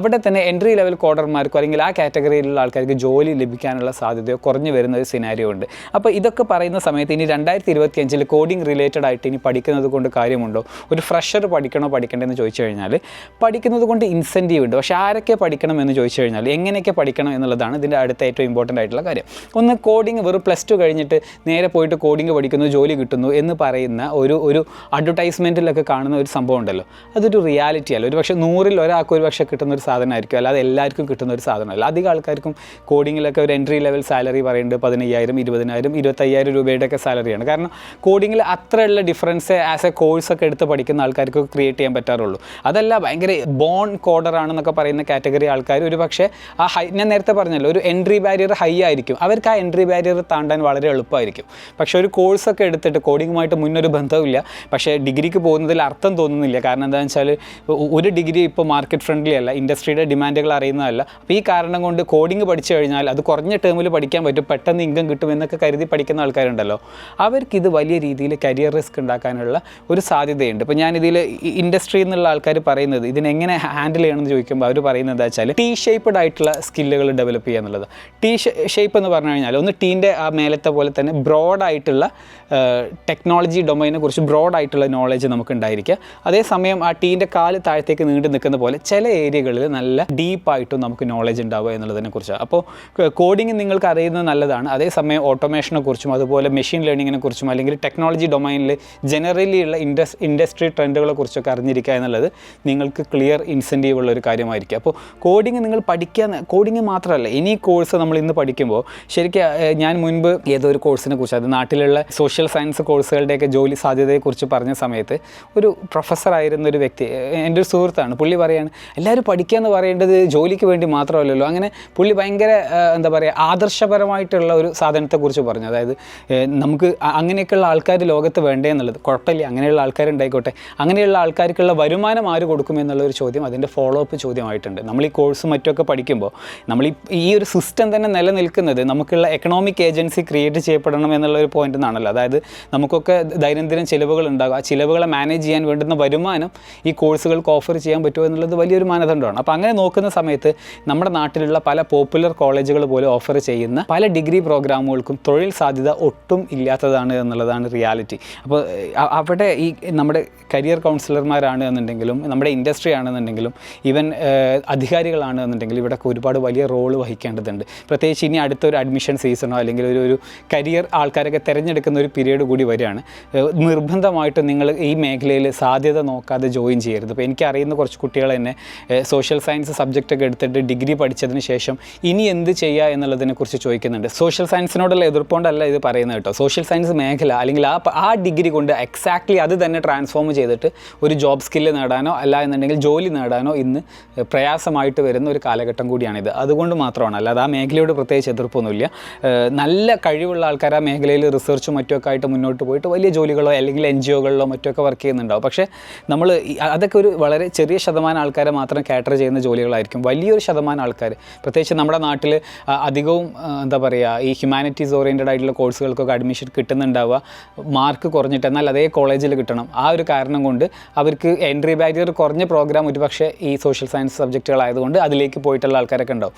അവിടെ തന്നെ എൻട്രി ലെവൽ കോഡർമാർക്കോ അല്ലെങ്കിൽ ആ കാറ്റഗറിയിലുള്ള ആൾക്കാർക്ക് ജോലി ലഭിക്കാനുള്ള സാധ്യതയോ കുറഞ്ഞു വരുന്ന ഒരു സിനാരിയോ ഉണ്ട്. അപ്പോൾ ഇതൊക്കെ പറയുന്ന സമയത്ത് ഇനി രണ്ടായിരത്തി ഇരുപത്തി അഞ്ചിൽ കോഡിംഗ് റിലേറ്റഡ് ആയിട്ട് ഇനി പഠിക്കുന്നത് കൊണ്ട് കാര്യമുണ്ടോ? ഒരു ഫ്രഷർ പഠിക്കണോ പഠിക്കണ്ടെന്ന് ചോദിച്ചു കഴിഞ്ഞാൽ പഠിക്കുന്നത് കൊണ്ട് ഇൻസെന്റീവ് ഉണ്ട്. പക്ഷേ ആരൊക്കെ പഠിക്കണം എന്ന് ചോദിച്ചു കഴിഞ്ഞാൽ എങ്ങനെയൊക്കെ പഠിക്കണം എന്നുള്ളതാണ് ഇതിന്റെ അടുത്ത ഏറ്റവും ഇമ്പോർട്ടന്റ് ആയിട്ടുള്ള കാര്യം. ഒന്ന് കോഡിംഗ് വെറും പ്ലസ് ടു കഴിഞ്ഞിട്ട് നേരെ പോയിട്ട് കോഡിംഗ് പഠിക്കുന്നു ജോലി കിട്ടുന്നു എന്ന് പറയുന്ന ഒരു ഒരു അഡ്വർടൈസ്മെന്റിലൊക്കെ കാണുന്ന ഒരു സംഭവം ഉണ്ടല്ലോ. അതൊരു റിയാലിറ്റി അല്ല. ഒരു പക്ഷേ നൂറിൽ ഒരാൾക്ക് ഒരു പക്ഷേ കിട്ടുന്ന ഒരു സാധനമായിരിക്കും. അല്ലാതെ എല്ലാവർക്കും കിട്ടുന്ന ഒരു സാധനമല്ല. അധികം ആൾക്കാർക്കും കോഡിങ്ങിലൊക്കെ ഒരു എൻട്രി ലെവൽ സാലറി പറയുന്നുണ്ട് പതിനയ്യായിരം ഇരുപതിനായിരം ഇരുപത്തയ്യായിരം രൂപയുടെയൊക്കെ സാലറിയാണ് കാരണം കോഡിങ്ങിൽ അത്രയുള്ള ഡിഫറൻസ് ആസ് എ കോഴ്സൊക്കെ എടുത്ത് പഠിക്കുന്ന ആൾക്കാർക്ക് ക്രിയേറ്റ് ചെയ്യാൻ പറ്റാറുള്ളൂ. അതല്ല ഭയങ്കര ബോൺ കോഡർ ആണെന്നൊക്കെ പറയുന്ന കാറ്റഗറി ആൾക്കാർ ഒരു പക്ഷേ ആ ഹൈ ഞാൻ നേരത്തെ പറഞ്ഞല്ലോ ഒരു എൻട്രി ബാരിയർ ഹൈ ആയിരിക്കും. അവർക്ക് ആ എൻട്രി ബാരിയർ താണ്ടാൻ വളരെ എളുപ്പമായിരിക്കും. പക്ഷേ ഒരു കോഴ്സൊക്കെ എടുത്തിട്ട് കോഡിങ്ങുമായിട്ട് മുന്നൊരു ബന്ധമില്ല പക്ഷേ ഡിഗ്രിക്ക് പോകുന്നതിൽ അർത്ഥം തോന്നുന്നില്ല. കാരണം എന്താണെന്ന് വെച്ചാൽ ഒരു ഡിഗ്രി ഇപ്പോൾ മാർക്കറ്റ് ഫ്രണ്ട്ലി അല്ല. ഇൻഡസ്ട്രിയുടെ ഡിമാൻഡുകൾ അറിയുന്നതല്ല. അപ്പോൾ ഈ കാരണം കൊണ്ട് കോഡിംഗ് പഠിച്ചു കഴിഞ്ഞാൽ അത് കുറഞ്ഞ ടേമിൽ പഠിക്കാൻ പറ്റും. പെട്ടെന്ന് ഇൻകം കിട്ടും എന്നൊക്കെ കരുതി പഠിക്കുന്ന ആൾക്കാരുണ്ടല്ലോ. അവർക്ക് ഇത് വലിയ രീതിയിൽ കരിയർ റിസ്ക് ഉണ്ടാക്കാനുള്ള ഒരു സാധ്യതയുണ്ട്. ഇപ്പോൾ ഞാൻ ഇതിൽ ഇൻഡസ്ട്രി എന്നുള്ള ആൾക്കാർ പറയുന്നത് ഇതിനെങ്ങനെ ഹാൻഡിൽ ചെയ്യണമെന്ന് ചോദിക്കുമ്പോൾ അവർ പറയുന്നത് എന്താ വെച്ചാൽ ടീ ഷേപ്പ്ഡ് ആയിട്ടുള്ള സ്കില്ലുകൾ ഡെവലപ്പ് ചെയ്യുക എന്നുള്ളത്. ടീ ഷേപ്പ് എന്ന് പറഞ്ഞു കഴിഞ്ഞാൽ ഒന്ന് ടീന്റെ ആ മേലത്തെ പോലെ തന്നെ ബ്രോഡായിട്ടുള്ള ടെക്നോളജി ഡൊമൈനെ കുറിച്ച് ബ്രോഡായിട്ടുള്ള നോളജ് നമുക്ക് ഉണ്ടായിരിക്കുക അതേസമയം ആ ടീന്റെ കാൽ താഴത്തേക്ക് നീണ്ടു നിൽക്കുന്ന പോലെ ചില ഏരിയകളിൽ നല്ല ഡീപ്പായിട്ടും നമുക്ക് നോളജ് ഉണ്ടാവുക എന്നുള്ളതിനെ കുറിച്ചാണ് അപ്പോൾ കോഡിങ് നിങ്ങൾക്ക് അറിയുന്നത് നല്ലതാണ്. അതേസമയം ഓട്ടോമേഷനെ കുറിച്ചും അതുപോലെ മെഷീൻ ലേണിങ്ങിനെ കുറിച്ചും അല്ലെങ്കിൽ ടെക്നോളജി ഡൊമൈനിൽ ജനറലി ഉള്ള ഇൻഡസ് ഇൻഡസ്ട്രി ട്രെൻഡുകളെ കുറിച്ചൊക്കെ അറിഞ്ഞിരിക്കുക എന്നുള്ളത് നിങ്ങൾക്ക് ക്ലിയർ ഇൻസെന്റീവ് ഉള്ള ഒരു കാര്യമായിരിക്കും. അപ്പോൾ കോഡിങ് നിങ്ങൾ പഠിക്കാൻ കോഡിങ് മാത്രമല്ല ഇനി കോഴ്സ് നമ്മൾ ഇന്ന് പഠിക്കുമ്പോൾ ശരിക്കും ഞാൻ മുൻപ് ഏതോ ഒരു കോഴ്സിനെ കുറിച്ച് അത് നാട്ടിലുള്ള സോഷ്യൽ സയൻസ് കോഴ്സുകളുടെയൊക്കെ ജോലി സാധ്യതയെക്കുറിച്ച് പറഞ്ഞ സമയത്ത് ഒരു പ്രൊഫസർ ആയിരുന്ന ഒരു വ്യക്തി എന്റെ ഒരു സുഹൃത്താണ്. പുള്ളി പറയാണ് എല്ലാവരും പഠിക്കുക എന്ന് പറയേണ്ടത് ജോലിക്ക് വേണ്ടി മാത്രമല്ലല്ലോ. അങ്ങനെ പുള്ളി ഭയങ്കര എന്താ പറയുക ആദർശപരമായിട്ടുള്ള ഒരു സാധനത്തെക്കുറിച്ച് പറഞ്ഞു. അതായത് നമുക്ക് അങ്ങനെയൊക്കെയുള്ള ആൾക്കാർ ലോകത്ത് വേണ്ടേ എന്നുള്ളത്. കുഴപ്പമില്ല അങ്ങനെയുള്ള ആൾക്കാരുണ്ടായിക്കോട്ടെ. അങ്ങനെയുള്ള ആൾക്കാർക്കുള്ള വരുമാനം ആര് കൊടുക്കും എന്നുള്ള ഒരു ചോദ്യം അതിന്റെ ഫോളോ അപ്പ് ചോദ്യമായിട്ടുണ്ട്. നമ്മൾ ഈ കോഴ്സും മറ്റുമൊക്കെ പഠിക്കുമ്പോൾ നമ്മൾ ഈ ഒരു സിസ്റ്റം തന്നെ നിലനിൽക്കുന്നത് നമുക്കുള്ള എക്കണോമിക് ഏജൻസി ക്രിയേറ്റ് ചെയ്യപ്പെടണം എന്നുള്ള ഒരു പോയിന്റ് നിന്നാണല്ലോ അതായത് നമുക്കൊക്കെ ദൈനംദിന ചിലവുകൾ ഉണ്ടാകും. ആ ചിലവുകളെ മാനേജ് ചെയ്യാൻ വേണ്ടുന്ന വരുമാനം ഈ കോഴ്സുകൾക്ക് ഓഫർ ചെയ്യാൻ പറ്റുമോ എന്നുള്ളത് വലിയൊരു മാനദണ്ഡമാണ്. അപ്പോൾ അങ്ങനെ നോക്കുന്ന സമയത്ത് നമ്മുടെ നാട്ടിലുള്ള പല പോപ്പുലർ കോളേജുകൾ പോലും ഓഫർ ചെയ്യുന്ന പല ഡിഗ്രി പ്രോഗ്രാമുകൾക്കും തൊഴിൽ സാധ്യത ഒട്ടും ഇല്ലാത്തതാണ് എന്നുള്ളതാണ് റിയാലിറ്റി. അപ്പോൾ അവിടെ ഈ നമ്മുടെ കരിയർ കൗൺസിലർമാരാണ് എന്നുണ്ടെങ്കിലും നമ്മുടെ ഇൻഡസ്ട്രി ആണെന്നുണ്ടെങ്കിലും ഈവൻ അധികാരികളാണ് എന്നുണ്ടെങ്കിലും ഇവിടെയൊക്കെ ഒരുപാട് വലിയ റോൾ വഹിക്കേണ്ടതുണ്ട്. പ്രത്യേകിച്ച് ഇനി അടുത്തൊരു അഡ്മിഷൻ സീസണോ അല്ലെങ്കിൽ ഒരു ഒരു കരിയർ ആൾക്കാരൊക്കെ തിരഞ്ഞെടുക്കുന്ന ഒരു പീരീഡ് കൂടി വരികയാണ്. നിർബന്ധമായിട്ട് നിങ്ങൾ ഈ മേഖലയിൽ സാധ്യത നോക്കാതെ ജോയിൻ ചെയ്യരുത്. ഇപ്പോൾ എനിക്കറിയുന്ന കുറച്ച് കുട്ടികൾ തന്നെ സോഷ്യൽ സയൻസ് സബ്ജക്റ്റ് ഒക്കെ എടുത്തിട്ട് ഡിഗ്രി പഠിച്ചതിന് ശേഷം ഇനി എന്ത് ചെയ്യുക എന്നുള്ളതിനെ കുറിച്ച് ചോദിക്കുന്നുണ്ട്. സോഷ്യൽ സയൻസിനോടുള്ള എതിർപ്പുകൊണ്ടല്ല ഇത് പറയുന്നത് കേട്ടോ. സോഷ്യൽ സയൻസ് മേഖല അല്ലെങ്കിൽ ആ ആ ഡിഗ്രി കൊണ്ട് എക്സാക്ട്ലി അത് തന്നെ ട്രാൻസ്ഫോം ചെയ്തിട്ട് ഒരു ജോബ് സ്കില്ല് നേടാനോ അല്ല എന്നുണ്ടെങ്കിൽ ജോലി നേടാനോ ഇന്ന് പ്രയാസമായിട്ട് വരുന്ന ഒരു കാലഘട്ടം കൂടിയാണിത്. അതുകൊണ്ട് മാത്രമാണ്. അല്ലാതെ ആ മേഖലയോട് പ്രത്യേകിച്ച് എതിർപ്പൊന്നുമില്ല. നല്ല കഴിവുള്ള ആൾക്കാർ ആ മേഖലയിൽ റിസർച്ചും മറ്റൊക്കെ ആയിട്ട് മുന്നോട്ട് പോയിട്ട് വലിയ ജോലികളോ അല്ലെങ്കിൽ എൻ ജി ഒകളിലോ മറ്റുമൊക്കെ വർക്ക് ചെയ്യുന്നുണ്ടാവും. പക്ഷേ നമ്മൾ അതൊക്കെ ഒരു വളരെ ചെറിയ ശതമാനം ആൾക്കാരെ മാത്രം കാറ്റർ ചെയ്യുന്ന ജോലികളായിരിക്കും. വലിയൊരു ശതമാനം ആൾക്കാർ പ്രത്യേകിച്ച് നമ്മുടെ നാട്ടിൽ അധികവും എന്താ പറയുക ഈ ഹ്യൂമാനിറ്റീസ് ഓറിയന്റഡ് ആയിട്ടുള്ള കോഴ്സുകൾക്കൊക്കെ അഡ്മിഷൻ കിട്ടുന്നുണ്ടാവുക. മാർക്ക് കുറഞ്ഞിട്ട് എന്നാൽ അതേ കോളേജിൽ കിട്ടണം. ആ ഒരു കാരണം കൊണ്ട് അവർക്ക് എൻട്രി ബാരിയർ കുറഞ്ഞ പ്രോഗ്രാം ഒരുപക്ഷെ ഈ സോഷ്യൽ സയൻസ് സബ്ജക്റ്റുകളായതുകൊണ്ട് അതിലേക്ക് പോയിട്ടുള്ള ആൾക്കാരൊക്കെ ഉണ്ടാവും.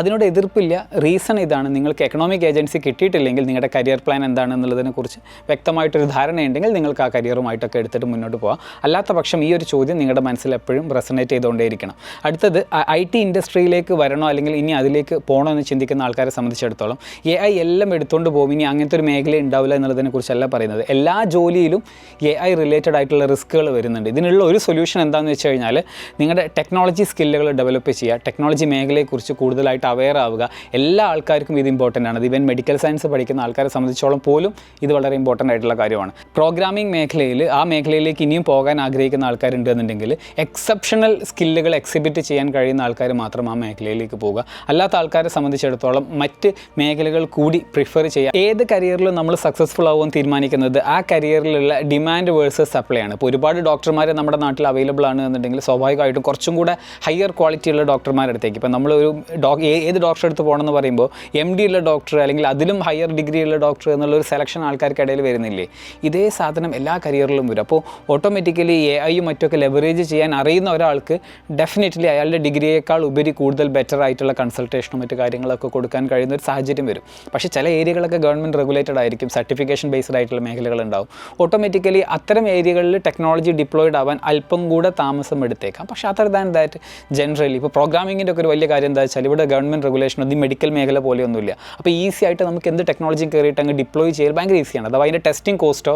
അതിനോട് എതിർപ്പില്ല. റീസൺ ഇതാണ്. നിങ്ങൾക്ക് എക്കണോമിക് ഏജൻസി കിട്ടിയിട്ടില്ലെങ്കിൽ നിങ്ങളുടെ കരിയർ പ്ലാൻ എന്താണെന്നുള്ളതിനെ കുറിച്ച് വ്യക്തമായിട്ടൊരു ധാരണയുണ്ടെങ്കിൽ നിങ്ങൾക്ക് ആ കരിയറുമായിട്ടൊക്കെ എടുത്തിട്ട് മുന്നോട്ട് പോകാം അല്ലാത്ത പക്ഷം ഈ ഒരു ചോദ്യം നിങ്ങളുടെ മനസ്സിൽ എപ്പോഴും റെസനേറ്റ് ചെയ്തുകൊണ്ടേയിരിക്കണം. അടുത്തത് ഐ ടി ഇൻഡസ്ട്രിയിലേക്ക് വരണോ അല്ലെങ്കിൽ ഇനി അതിലേക്ക് പോകണോ എന്ന് ചിന്തിക്കുന്ന ആൾക്കാരെ സംബന്ധിച്ചിടത്തോളം എ ഐ എല്ലാം എടുത്തുകൊണ്ട് പോകും. ഇനി അങ്ങനത്തെ ഒരു മേഖല ഉണ്ടാവില്ല എന്നുള്ളതിനെ കുറിച്ചല്ല പറയുന്നത്. എല്ലാ ജോലിയിലും എ ഐ റിലേറ്റഡ് ആയിട്ടുള്ള റിസ്ക്കുകൾ വരുന്നുണ്ട്. ഇതിനുള്ള ഒരു സൊല്യൂഷൻ എന്താണെന്ന് വെച്ച് കഴിഞ്ഞാൽ നിങ്ങളുടെ ടെക്നോളജി സ്കില്ലുകൾ ഡെവലപ്പ് ചെയ്യുക ടെക്നോളജി മേഖലയെക്കുറിച്ച് കൂടുതലായിട്ട് അവെയർ ആവുക. എല്ലാ ആൾക്കാർക്കും ഇത് ഇമ്പോർട്ടന്റ് ആണ്. ഇവൻ മെഡിക്കൽ സയൻസ് പഠിക്കുന്ന ആൾക്കാരെ സംബന്ധിച്ചോളം പോലും ഇത് വളരെ ഇമ്പോർട്ടന്റ് ആയിട്ടുള്ള കാര്യമാണ്. പ്രോഗ്രാമിംഗ് മേഖലയിൽ ആ മേഖലയിലേക്ക് ഇനിയും പോകാൻ ആഗ്രഹിക്കുന്ന ആൾക്കാരുണ്ട് എന്നുണ്ടെങ്കിൽ എക്സെപ്ഷണൽ സ്കില്ലുകൾ എക്സിബിറ്റ് ചെയ്യാൻ കഴിയുന്ന ആൾക്കാർ മാത്രം ആ മേഖലയിലേക്ക് പോവുക. അല്ലാത്ത ആൾക്കാരെ സംബന്ധിച്ചിടത്തോളം മറ്റ് മേഖലകൾ കൂടി പ്രിഫർ ചെയ്യുക ഏത് കരിയറിലും നമ്മൾ സക്സസ്ഫുൾ ആവുമെന്ന് തീരുമാനിക്കുന്നത് ആ കരിയറിലുള്ള ഡിമാൻഡ് വേഴ്സസ് സപ്ലൈ ആണ്. ഇപ്പോൾ ഒരുപാട് ഡോക്ടർമാർ നമ്മുടെ നാട്ടിൽ അവൈലബിൾ ആണ് എന്നുണ്ടെങ്കിൽ സ്വാഭാവികമായിട്ടും കുറച്ചും കൂടെ ഹയർ ക്വാളിറ്റി ഉള്ള ഡോക്ടർമാരുടെ അടുത്തേക്ക്. ഇപ്പോൾ നമ്മളൊരു ഡോക് ഏത് ഡോക്ടറെ അടുത്ത് പോകണമെന്ന് പറയുമ്പോൾ എം ഡി ഉള്ള ഡോക്ടർ അല്ലെങ്കിൽ അതിലും ഹയർ ഡിഗ്രി ഉള്ള ഡോക്ടർ എന്നുള്ള ഒരു സെലക്ഷൻ ആൾക്കാർക്കിടയിൽ വരുന്നില്ലേ? ഇതേ സാധനം എല്ലാ കരിയറിലും വരും. അപ്പോൾ ഓട്ടോമാറ്റിക്കലി എ ഐയും മറ്റൊക്കെ ലെവറേജ് ചെയ്യാൻ അറിയുന്ന ഒരാൾക്ക് ഡെഫിനറ്റ്ലി അയാളുടെ ഡിഗ്രിയേക്കാൾ ഉപരി കൂടുതൽ ബെറ്റർ ആയിട്ടുള്ള കൺസൾട്ടേഷനും മറ്റു കാര്യങ്ങളൊക്കെ കൊടുക്കാൻ കഴിയുന്ന ഒരു സാഹചര്യം വരും. പക്ഷേ ചില ഏരിയകളൊക്കെ ഗവൺമെന്റ് റെഗുലേറ്റഡ് ആയിരിക്കും സർട്ടിഫിക്കേഷൻ ബേസ്ഡ് ആയിട്ടുള്ള മേഖലകൾ ഉണ്ടാവും. ഓട്ടോമാറ്റിക്കലി അത്തരം ഏരിയകളിൽ ടെക്നോളജി ഡിപ്ലോയിഡ് ആവാൻ അല്പം കൂടെ താമസം എടുത്തേക്കാം. പക്ഷേ അതർ ദാൻ ദാറ്റ് ജനറലി ഇപ്പോൾ പ്രോഗ്രാമിങ്ങിന്റെ ഒക്കെ ഒരു വലിയ കാര്യം എന്താ വെച്ചാൽ ഇവിടെ ഗവൺമെന്റ് റെഗുലേഷൻ ഒന്നും മെഡിക്കൽ മേഖല പോലെയൊന്നുമില്ല. അപ്പോൾ ഈസി ആയിട്ട് നമുക്ക് എന്ത് ടെക്നോളജി കയറിയിട്ട് അങ്ങ് ഡിപ്ലോയ് ചെയ്യാൻ ഭയങ്കര ഈസിയാണ് അഥവാ അതിന്റെ ടെസ്റ്റിംഗ് കോസ്റ്റോ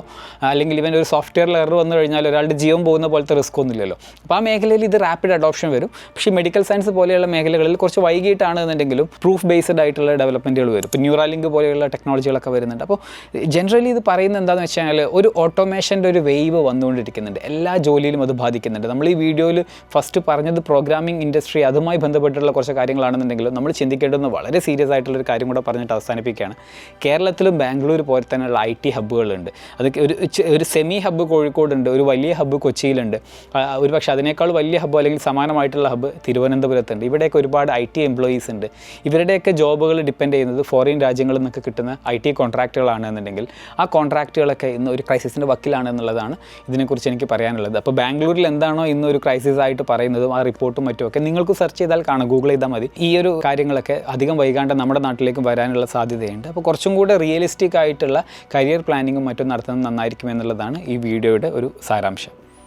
അല്ലെങ്കിൽ ഇവൻ ഒരു സോഫ്റ്റ്വെയറിൽ എറർ വന്നു കഴിഞ്ഞാൽ ഒരാളുടെ ജീവൻ പോകുന്ന പോലത്തെ റിസ്ക് ഒന്നുമില്ലല്ലോ. അപ്പോൾ ആ മേഖലയിൽ ഇത് റാപ്പിഡ് അഡോപ്ഷൻ വരും. പക്ഷേ മെഡിക്കൽ സയൻസ് പോലെയുള്ള മേഖലകളിൽ കുറച്ച് വൈകിട്ടാണ് എന്നുണ്ടെങ്കിലും പ്രൂഫ് ബേസ്ഡ് ആയിട്ടുള്ള ഡെവലപ്മെന്റുകൾ വരും. ഇപ്പോൾ ന്യൂറാലിങ്ക് പോലെയുള്ള ടെക്നോളജികളൊക്കെ വരുന്നുണ്ട്. അപ്പോൾ ജനറലി ഇത് പറയുന്നത് എന്താണെന്ന് വെച്ച് കഴിഞ്ഞാൽ ഒരു ഓട്ടോമേഷന്റെ ഒരു വേവ് വന്നുകൊണ്ടിരിക്കുന്നുണ്ട്. എല്ലാ ജോലിയിലും അത് ബാധിക്കുന്നുണ്ട്. നമ്മൾ ഈ വീഡിയോയിൽ ഫസ്റ്റ് പറഞ്ഞത് പ്രോഗ്രാമിംഗ് ഇൻഡസ്ട്രി അതുമായി ബന്ധപ്പെട്ടുള്ള കുറച്ച് കാര്യങ്ങളാണെന്നുണ്ടെങ്കിലും നമ്മൾ ചിന്തിക്കേണ്ടത് വളരെ സീരിയസ് ആയിട്ടുള്ള ഒരു കാര്യം കൂടെ പറഞ്ഞിട്ട് അവസാനിപ്പിക്കുകയാണ്. കേരളത്തിലും ബാംഗ്ലൂർ പോലെ തന്നെയുള്ള ഐ ടി ഹബ്ബുകളുണ്ട് അത് ഒരു ഒരു സെമി ഹബ്ബ് കോഴിക്കോടുണ്ട് ഒരു വലിയ ഹബ്ബ് കൊച്ചിയിലുണ്ട്. ഒരു പക്ഷേ അതിനേക്കാൾ വലിയ ഹബ്ബ് അല്ലെങ്കിൽ സമാനമായിട്ടുള്ള ഹബ്ബ് തിരുവനന്തപുരത്തുണ്ട്. ഇവിടെയൊക്കെ ഒരുപാട് ഐ ടി എംപ്ലോയീസ് ഉണ്ട്. ഇവരുടെയൊക്കെ ജോബുകൾ ഡിപ്പെൻഡ് ചെയ്യുന്നത് ഫോറിൻ രാജ്യങ്ങളിൽ നിന്നൊക്കെ കിട്ടുന്ന ഐ ടി കോൺട്രാക്റ്റുകളാണ് എന്നുണ്ടെങ്കിൽ ആ കോൺട്രാക്റ്റുകളൊക്കെ ഇന്ന് ഒരു ക്രൈസിസിന്റെ വക്കിലാണ് എന്നുള്ളതാണ് ഇതിനെക്കുറിച്ച് എനിക്ക് പറയാനുള്ളത്. അപ്പോൾ ബാംഗ്ലൂരിൽ എന്താണോ ഇന്ന് ഒരു ക്രൈസിസ് ആയിട്ട് പറയുന്നതും ആ റിപ്പോർട്ടും മറ്റുമൊക്കെ നിങ്ങൾക്ക് സെർച്ച് ചെയ്താൽ കാണാം ഗൂഗിൾ ചെയ്താൽ മതി. ഈ ഒരു കാര്യങ്ങളൊക്കെ അധികം വൈകാണ്ട് നമ്മുടെ നാട്ടിലേക്ക് വരാനുള്ള സാധ്യതയുണ്ട്. അപ്പോൾ കുറച്ചും കൂടെ റിയലിസ്റ്റിക് ആയിട്ടുള്ള കരിയർ പ്ലാനിങ്ങും മറ്റും നടത്തുന്നത് നന്നായിരിക്കും എന്നുള്ളതാണ് ഈ വീഡിയോയുടെ ഒരു സാരാംശം.